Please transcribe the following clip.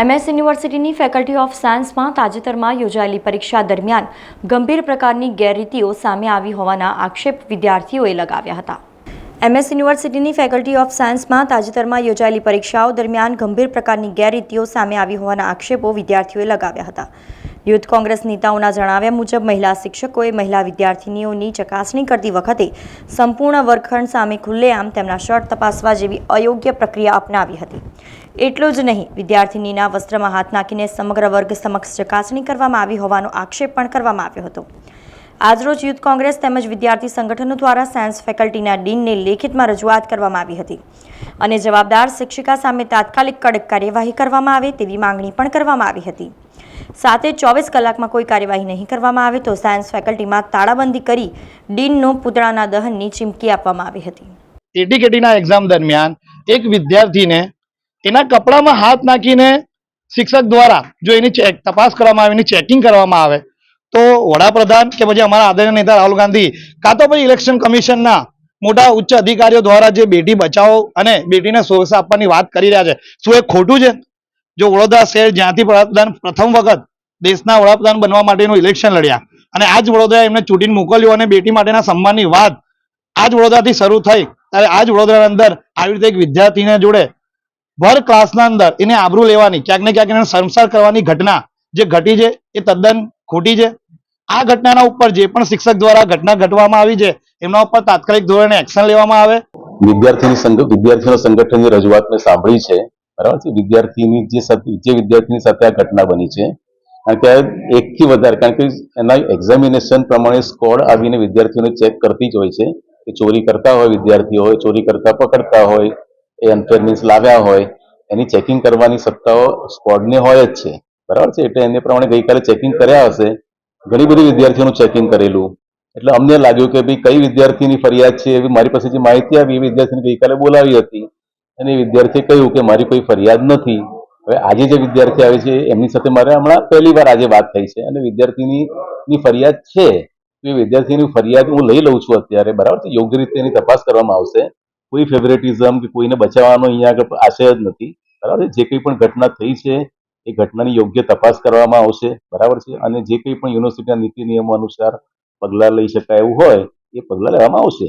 MS યુનિવર્સિટીની faculty of સાયન્સમાં તાજેતરમાં યોજાયેલી પરીક્ષા દરમિયાન ગંભીર પ્રકારની ગેરરીતિઓ સામે આવી હોવાના આક્ષેપ વિદ્યાર્થીઓએ લગાવ્યા હતા. એમએસ યુનિવર્સિટીની ફેકલ્ટી ઓફ સાયન્સમાં તાજેતરમાં યોજાયેલી પરીક્ષાઓ દરમિયાન ગંભીર પ્રકારની ગેરરીતિઓ સામે આવી હોવાના આક્ષેપો વિદ્યાર્થીઓએ લગાવ્યા હતા. યુથ કોંગ્રેસ નેતાઓના જણાવ્યા મુજબ મહિલા શિક્ષકોએ મહિલા વિદ્યાર્થીનીઓની ચકાસણી કરતી વખતે સંપૂર્ણ વર્ગખંડ સામે ખુલ્લેઆમ તેમના શર્ટ તપાસવા જેવી અયોગ્ય પ્રક્રિયા અપનાવી હતી. એટલું જ નહીં, વિદ્યાર્થીનીના વસ્ત્રમાં હાથ નાખીને સમગ્ર વર્ગ સમક્ષ ચકાસણી કરવામાં આવી હોવાનો આક્ષેપ પણ કરવામાં આવ્યો હતો. આજરોજ યુથ કોંગ્રેસ તેમજ વિદ્યાર્થી સંગઠનો દ્વારા સાયન્સ ફેકલ્ટીના ડીનને લેખિતમાં રજૂઆત કરવામાં આવી હતી અને જવાબદાર શિક્ષિકા સામે તાત્કાલિક કડક કાર્યવાહી કરવામાં આવે તેવી માંગણી પણ કરવામાં આવી હતી. સાથે ચોવીસ કલાકમાં કોઈ કાર્યવાહી નહીં કરવામાં આવે તો સાયન્સ ફેકલ્ટીમાં તાળાબંધી કરી ડીનનો પૂતળાના દહનની ચીમકી આપવામાં આવી હતી. એટીકેટીના એક્ઝામ દરમિયાન એક વિદ્યાર્થીને એના કપડામાં હાથ નાખીને શિક્ષક દ્વારા જો એની ચેક તપાસ કરવામાં આવે, એની ચેકિંગ કરવામાં આવે, તો વડાપ્રધાન કે પછી અમારા આદરણીય નેતા રાહુલ ગાંધી કાં તો પછી ઇલેક્શન કમિશનના મોટા ઉચ્ચ અધિકારીઓ દ્વારા જે બેટી બચાવો અને બેટીને સુરક્ષા આપવાની વાત કરી રહ્યા છે. શું એ ખોટું છે? જો વડોદરા શહેર જ્યાંથી વડાપ્રધાન પ્રથમ વખત દેશના વડાપ્રધાન બનવા માટેનું ઇલેક્શન લડ્યા અને આજ વડોદરા એમને ચૂંટીને મોકલ્યું અને બેટી માટેના સન્માનની વાત આજ વડોદરાથી શરૂ થઈ ત્યારે આજ વડોદરાના અંદર આવી રીતે એક વિદ્યાર્થીને જોડે ભર ક્લાસના અંદર એને આબરૂ લેવાની, ક્યાંક ને ક્યાંક એને સંસાર કરવાની ઘટના, જે ઘટી છે એ તદ્દન ખોટી છે. આ ઘટનાના ઉપર જે પણ શિક્ષક દ્વારા ઘટના ઘટવામાં આવી છે, એમના ઉપર તાત્કાલિક ધોરણે એક્શન લેવામાં આવે. વિદ્યાર્થીની સંઘ વિદ્યાર્થીઓ સંગઠનની રજૂઆત સાંભળી છે. બરાબર છે? વિદ્યાર્થીની જે જે વિદ્યાર્થીની સાથે આ ઘટના બની છે. કારણ કે એકથી વધારે, કારણ કે એના એક્ઝામિનેશન પ્રમાણે સ્કોડ આવીને વિદ્યાર્થીઓને ચેક કરતી જ હોય છે કે ચોરી કરતા હોય વિદ્યાર્થીઓ હોય, ચોરી કરતા પકડતા હોય, એ અનફેર મીન્સ લાવ્યા હોય, એની ચેકિંગ કરવાની સત્તાઓ સ્કોડને હોય જ છે. બરાબર છે? એટલે એને પ્રમાણે ગઈકાલે ચેકિંગ કર્યા હશે. ઘણી બધી વિદ્યાર્થીઓનું ચેકિંગ કરેલું. એટલે અમને લાગ્યું કે ભાઈ કઈ વિદ્યાર્થીની ફરિયાદ છે એવી મારી પાસે જે માહિતી આવી, એ વિદ્યાર્થીને ગઈકાલે બોલાવી હતી. અને એ વિદ્યાર્થીએ કહ્યું કે મારી કોઈ ફરિયાદ નથી. હવે આજે જે વિદ્યાર્થી આવે છે, એમની સાથે મારે હમણાં પહેલી વાર આજે વાત થઈ છે અને વિદ્યાર્થીની ફરિયાદ છે. તો એ વિદ્યાર્થીની ફરિયાદ હું લઈ લઉં છું અત્યારે, બરાબર છે? યોગ્ય રીતે એની તપાસ કરવામાં આવશે. કોઈ ફેવરેટિઝમ કે કોઈને બચાવવાનો અહીંયા આગળ આશય જ નથી, બરાબર જે કંઈ પણ ઘટના થઈ છે, એ ઘટનાની યોગ્ય તપાસ કરવામાં આવશે, બરાબર છે? અને જે કંઈ પણ યુનિવર્સિટીના નીતિ નિયમો અનુસાર પગલાં લઈ શકાય એવું હોય, એ પગલાં લેવામાં આવશે.